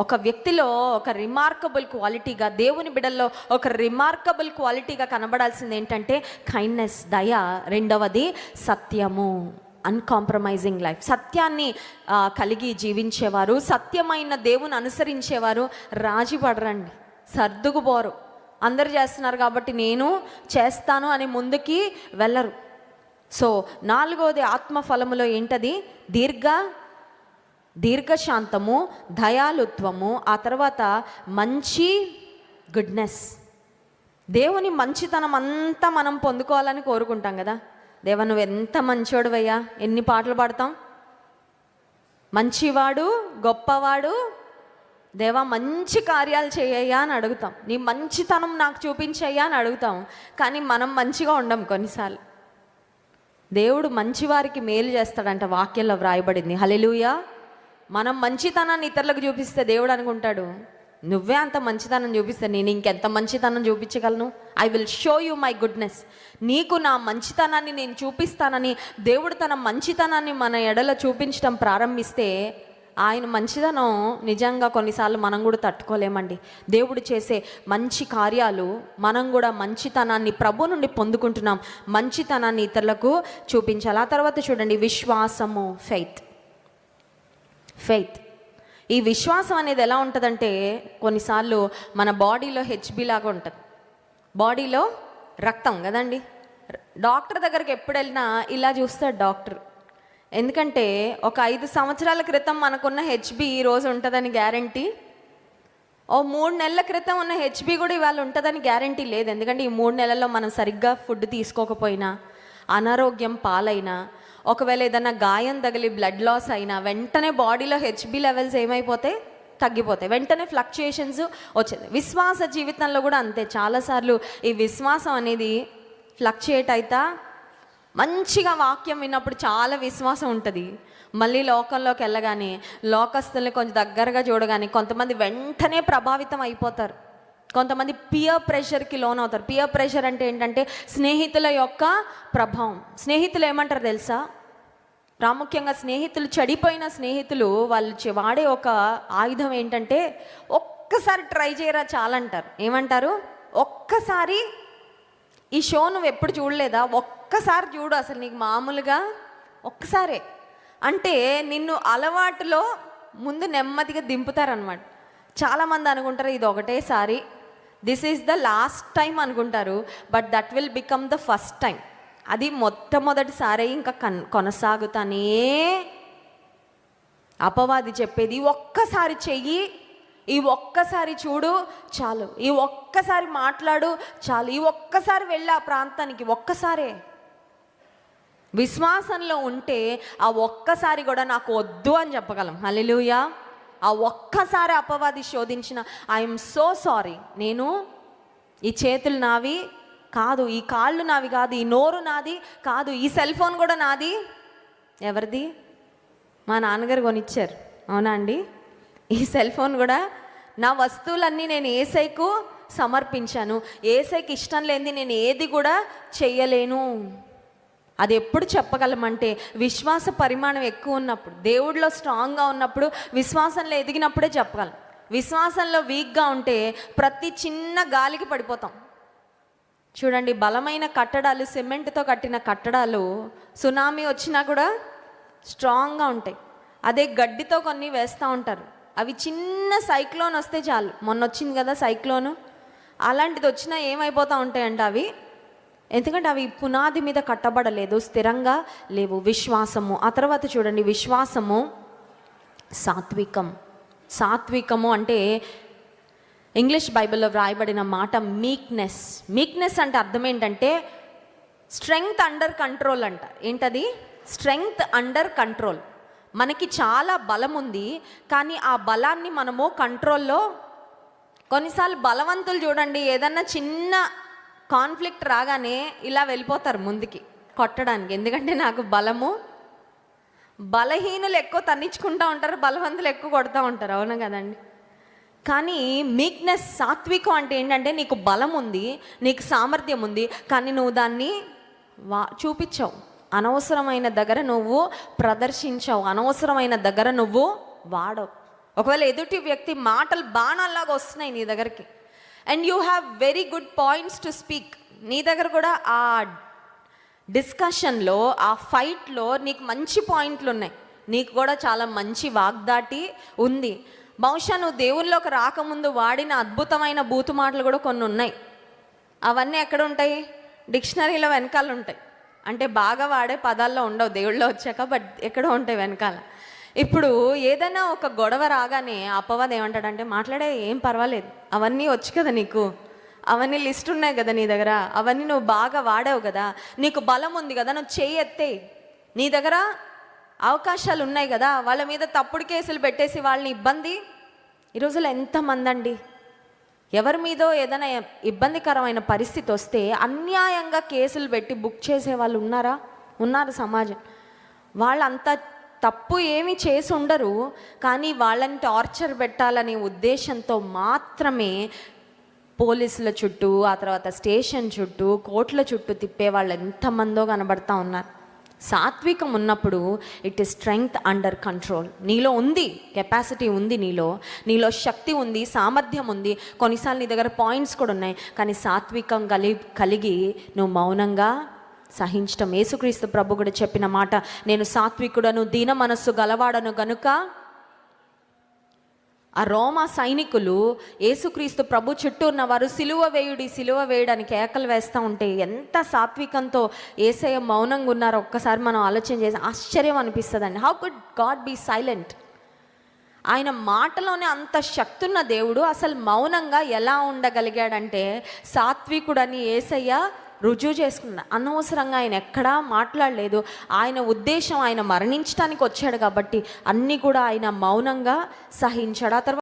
ఒక వ్యక్తిలో ఒక రిమార్కబుల్ క్వాలిటీగా దేవుని బిడల్లో ఒక రిమార్కబుల్ క్వాలిటీగా కనబడాల్సింది ఏంటంటే కైండ్నెస్ దయ. రెండవది సత్యము. అన్కాంప్రమైజింగ్ లైఫ్ సత్యాన్ని కలిగి జీవించేవారు సత్యమైన దేవుని అనుసరించేవారు రాజీ పడరండి సర్దుకుపోరు. అందరు చేస్తున్నారు కాబట్టి నేను చేస్తాను అని ముందుకి వెళ్ళరు. సో నాలుగవది ఆత్మఫలములో ఏంటది? దీర్ఘ దీర్ఘశాంతము దయాలుత్వము ఆ తర్వాత మంచి గుడ్నెస్ దేవుని మంచితనం అంతా మనం పొందుకోవాలని కోరుకుంటాం కదా. దేవ నువ్వు ఎంత మంచోడువయ్యా? ఎన్ని పాటలు పాడతాం? మంచివాడు గొప్పవాడు దేవా మంచి కార్యాలు చేయయ్యా అని అడుగుతాం. నీ మంచితనం నాకు చూపించయ్యా అని అడుగుతాం. కానీ మనం మంచిగా ఉండం కొన్నిసార్లు. దేవుడు మంచివారికి మేలు చేస్తాడంట వాక్యంలో వ్రాయబడింది. హలెలుయా మనం మంచితనాన్ని ఇతరులకు చూపిస్తే దేవుడు అనుకుంటాడు నువ్వే అంత మంచితనం చూపిస్తే నేను ఇంకెంత మంచితనం చూపించగలను? I will show you my goodness నీకు నా మంచితనాన్ని నేను చూపిస్తానని దేవుడు తన మంచితనాన్ని మన ఎడల చూపించడం ప్రారంభిస్తే ఆయన మంచితనం నిజంగా కొన్నిసార్లు మనం కూడా తట్టుకోలేమండి. దేవుడు చేసే మంచి కార్యాలు మనం కూడా మంచితనాన్ని ప్రభు నుండి పొందుకుంటున్నాం. మంచితనాన్ని ఇతరులకు చూపించాలి. ఆ తర్వాత చూడండి విశ్వాసము ఫెయిత్ ఫెయిత్ ఈ విశ్వాసం అనేది ఎలా ఉంటుందంటే కొన్నిసార్లు మన బాడీలో హెచ్బి లాగా ఉంటుంది. బాడీలో రక్తం కదండి. డాక్టర్ దగ్గరికి ఎప్పుడు వెళ్ళినా ఇలా చూస్తాడు డాక్టర్. ఎందుకంటే ఒక ఐదు సంవత్సరాల క్రితం మనకున్న హెచ్బి ఈరోజు రోజు ఉంటుందని గ్యారంటీ. ఓ మూడు నెలల క్రితం ఉన్న హెచ్బి కూడా ఇవాళ ఉంటుందని గ్యారంటీ లేదు. ఎందుకంటే ఈ మూడు నెలల్లో మనం సరిగ్గా ఫుడ్ తీసుకోకపోయినా అనారోగ్యం పాలైనా ఒకవేళ ఏదైనా గాయం తగిలి బ్లడ్ లాస్ అయినా వెంటనే బాడీలో హెచ్బి లెవెల్స్ ఏమైపోతాయి తగ్గిపోతాయి. వెంటనే ఫ్లక్చుయేషన్స్ వచ్చేది. విశ్వాస జీవితంలో కూడా అంతే. చాలాసార్లు ఈ విశ్వాసం అనేది ఫ్లక్చుయేట్ అవుతా మంచిగా వాక్యం విన్నప్పుడు చాలా విశ్వాసం ఉంటుంది. మళ్ళీ లోకంలోకి వెళ్ళగానే లోకస్తుల్ని కొంచెం దగ్గరగా చూడగానే కొంతమంది వెంటనే ప్రభావితం అయిపోతారు. కొంతమంది పియర్ ప్రెషర్కి లోన్ అవుతారు. పియర్ ప్రెషర్ అంటే ఏంటంటే స్నేహితుల యొక్క ప్రభావం. స్నేహితులు ఏమంటారు తెలుసా? ప్రాముఖ్యంగా స్నేహితులు చెడిపోయిన స్నేహితులు వాళ్ళు వాడే ఒక ఆయుధం ఏంటంటే ఒక్కసారి ట్రై చేయరా చాలంటారు. ఏమంటారు? ఒక్కసారి ఈ షో నువ్వు ఎప్పుడు చూడలేదా? ఒక్కసారి చూడు అసలు నీకు మామూలుగా ఒక్కసారే. అంటే నిన్ను అలవాటులో ముందు నెమ్మదిగా దింపుతారనమాట చాలామంది అనుకుంటారు ఇది ఒకటేసారి. This is the last time అనుకుంటారు but that will become the first time అది మొట్టమొదటిసారి ఇంకా కన్ కొనసాగుతానే అపవాది చెప్పేది ఒక్కసారి చెయ్యి ఈ ఒక్కసారి చూడు చాలు. ఈ ఒక్కసారి మాట్లాడు చాలు. ఈ ఒక్కసారి వెళ్ళి ఆ ప్రాంతానికి ఒక్కసారే. విశ్వాసంలో ఉంటే ఆ ఒక్కసారి కూడా నాకు వద్దు అని చెప్పగలం. హల్లెలూయా ఆ ఒక్కసారి అపవాది శోధించిన ఐఎమ్ సో సారీ నేను ఈ చేతులు నావి కాదు ఈ కాళ్ళు నావి కాదు ఈ నోరు నాది కాదు ఈ సెల్ ఫోన్ కూడా నాది. ఎవరిది? మా నాన్నగారు కొనిచ్చారు. అవునా అండి? ఈ సెల్ ఫోన్ కూడా నా వస్తువులన్నీ నేను ఏసైకు సమర్పించాను. ఏసైకి ఇష్టం లేనిది నేను ఏది కూడా చెయ్యలేను. అది ఎప్పుడు చెప్పగలమంటే విశ్వాస పరిమాణం ఎక్కువ ఉన్నప్పుడు దేవుడిలో స్ట్రాంగ్గా ఉన్నప్పుడు విశ్వాసంలో ఎదిగినప్పుడే చెప్పగలం. విశ్వాసంలో వీక్గా ఉంటే ప్రతి చిన్న గాలికి పడిపోతాం. చూడండి బలమైన కట్టడాలు సిమెంట్తో కట్టిన కట్టడాలు సునామీ వచ్చినా కూడా స్ట్రాంగ్గా ఉంటాయి. అదే గడ్డితో కొన్ని వేస్తూ ఉంటారు. అవి చిన్న సైక్లోన్ వస్తే చాలు. మొన్న వచ్చింది కదా సైక్లోను? అలాంటిది వచ్చినా ఏమైపోతూ ఉంటాయంట అవి? ఎందుకంటే అవి పునాది మీద కట్టబడలేదు స్థిరంగా లేవు. విశ్వాసము. ఆ తర్వాత చూడండి విశ్వాసము సాత్వికం. సాత్వికము అంటే ఇంగ్లీష్ బైబిల్లో వ్రాయబడిన మాట మీక్నెస్ మీక్నెస్ అంటే అర్థం ఏంటంటే స్ట్రెంగ్త్ అండర్ కంట్రోల్ అంట. ఏంటది? స్ట్రెంగ్త్ అండర్ కంట్రోల్ మనకి చాలా బలం ఉంది కానీ ఆ బలాన్ని మనము కంట్రోల్లో కొన్నిసార్లు బలవంతులు చూడండి ఏదన్నా చిన్న కాన్ఫ్లిక్ట్ రాగానే ఇలా వెళ్ళిపోతారు ముందుకి కొట్టడానికి. ఎందుకంటే నాకు బలము. బలహీనులు ఎక్కువ తన్నించుకుంటూ ఉంటారు బలవంతులు ఎక్కువ కొడుతూ ఉంటారు. అవునా కదండి? కానీ మీక్నెస్ సాత్వికం అంటే ఏంటంటే నీకు బలం ఉంది నీకు సామర్థ్యం ఉంది కానీ నువ్వు దాన్ని వా చూపించావు. అనవసరమైన దగ్గర నువ్వు ప్రదర్శించావు. అనవసరమైన దగ్గర నువ్వు వాడవు. ఒకవేళ ఎదుటి వ్యక్తి మాటలు బాణాల్లాగా వస్తున్నాయి నీ దగ్గరికి and you have very good points to speak నీ దగ్గర కూడా ఆ డిస్కషన్లో ఆ ఫైట్లో నీకు మంచి పాయింట్లు ఉన్నాయి. నీకు కూడా చాలా మంచి వాగ్దాటి ఉంది. బహుశా నువ్వు దేవుల్లోకి రాకముందు వాడిన అద్భుతమైన బూతు మాటలు కూడా కొన్ని ఉన్నాయి. అవన్నీ ఎక్కడ ఉంటాయి? డిక్షనరీలో వెనకాల ఉంటాయి. అంటే బాగా వాడే పదాల్లో ఉండవు దేవుళ్ళో వచ్చాక బట్ ఎక్కడో ఉంటాయి వెనకాల. ఇప్పుడు ఏదైనా ఒక గొడవ రాగానే అపవాదం ఏమంటాడంటే మాట్లాడే ఏం పర్వాలేదు. అవన్నీ వచ్చు కదా నీకు. అవన్నీ లిస్ట్ ఉన్నాయి కదా నీ దగ్గర. అవన్నీ నువ్వు బాగా వాడావు కదా. నీకు బలం ఉంది కదా. నువ్వు చేయి ఎత్తే నీ దగ్గర అవకాశాలు ఉన్నాయి కదా. వాళ్ళ మీద తప్పుడు కేసులు పెట్టేసి వాళ్ళని ఇబ్బంది. ఈ రోజుల్లో ఎంతమంది అండి ఎవరి మీదో ఏదైనా ఇబ్బందికరమైన పరిస్థితి వస్తే అన్యాయంగా కేసులు పెట్టి బుక్ చేసే వాళ్ళు ఉన్నారా? ఉన్నారు సమాజం. వాళ్ళంతా తప్పు ఏమి చేసి ఉండరు కానీ వాళ్ళని టార్చర్ పెట్టాలనే ఉద్దేశంతో మాత్రమే పోలీసుల చుట్టూ ఆ తర్వాత స్టేషన్ చుట్టూ కోర్టుల చుట్టూ తిప్పే వాళ్ళు ఎంతమందో కనబడతా ఉన్నారు. సాత్వికం ఉన్నప్పుడు it is strength under control నీలో ఉంది కెపాసిటీ ఉంది నీలో. నీలో శక్తి ఉంది సామర్థ్యం ఉంది. కొన్నిసార్లు నీ దగ్గర పాయింట్స్ కూడా ఉన్నాయి కానీ సాత్వికం కలి కలిగి నువ్వు మౌనంగా సహించటం. యేసుక్రీస్తు ప్రభు కూడా చెప్పిన మాట నేను సాత్వికుడను దీన మనస్సు గలవాడను గనుక. ఆ రోమా సైనికులు యేసుక్రీస్తు ప్రభు చుట్టూ ఉన్నవారు సిలువ వేయుడి సిలువ వేయడానికి కేకలు వేస్తూ ఉంటే ఎంత సాత్వికంతో ఏసయ మౌనంగా ఉన్నారో ఒక్కసారి మనం ఆలోచన చేసి ఆశ్చర్యం అనిపిస్తుందండి. How could God be silent ఆయన మాటలోనే అంత శక్తి ఉన్న దేవుడు అసలు మౌనంగా ఎలా ఉండగలిగాడంటే సాత్వికుడని ఏసయ్య రుజువు చేసుకున్నాడు. అనవసరంగా ఆయన ఎక్కడా మాట్లాడలేదు. ఆయన ఉద్దేశం ఆయన మరణించడానికి వచ్చాడు కాబట్టి అన్నీ కూడా ఆయన మౌనంగా సహించాడు. ఆ తర్వాత